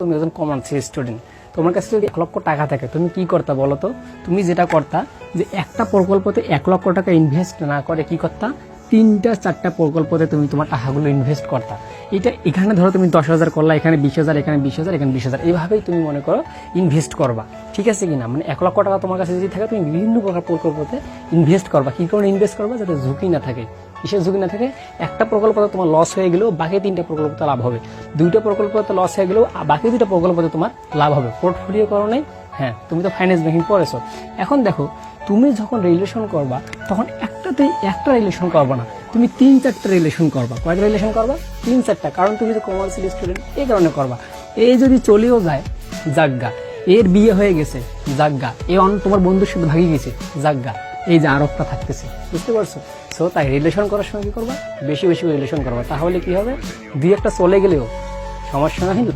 তুমি একজন commerce student তোমার কাছে যদি এক লক্ষ টাকা থাকে, তুমি কি করতা বলো তো? তুমি যেটা করতা, যে একটা প্রকল্পতে এক লক্ষ টাকা ইনভেস্ট না করে কি করতা? তিনটা, চারটা প্রকল্পতে তুমি তোমার টাকাগুলো ইনভেস্ট করতা। এটা এখানে ধরো তুমি দশ হাজার করলা, এখানে বিশ হাজার, এখানে বিশ হাজার, এখানে বিশ হাজার। এইভাবেই তুমি মনে করো ইনভেস্ট করবা। ঠিক আছে কিনা? মানে এক লক্ষ টাকা তোমার কাছে যদি থাকে, তুমি বিভিন্ন প্রকার প্রকল্পতে ইনভেস্ট করবা। কি কারণে ইনভেস্ট করবা? যাতে ঝুঁকি না থাকে। কিসের ঝুঁকি না থাকে? একটা প্রকল্পতে তোমার লস হয়ে গেলেও বাকি তিনটা প্রকল্পতে লাভ হবে। দুইটা প্রকল্পতে লস হয়ে গেলেও বাকি দুইটা প্রকল্পতে তোমার লাভ হবে। পোর্টফোলিও করো নাই হ্যাঁ তুমি তো ফাইন্যান্স ব্যাংকিং পড়েছো। এখন দেখো, তুমি যখন রিলেশন করবা, তখন একটাতেই একটা রিলেশন করবা না। তুমি তিন চারটা রিলেশন করবা। কয়টা রিলেশন করবা? তিন চারটা। কারণ তুমি তো কমার্সিয়াল স্টুডেন্ট এই কারণে করবা। এই যদি চলেও যায় জাগগা এর বিয়ে হয়ে গেছে, জাগ্গা। এ অন্য তোমার বন্ধুর সাথে ভাগি গেছে, জাগ্গা। এই যে আরবটা থাকতেছে, বুঝতে পারছ? সো তাই রিলেশন করার সময় কি করবা? বেশি বেশি রিলেশন করবা। তাহলে কি হবে? দুই একটা চলে গেলেও সমস্যা না? কিন্তু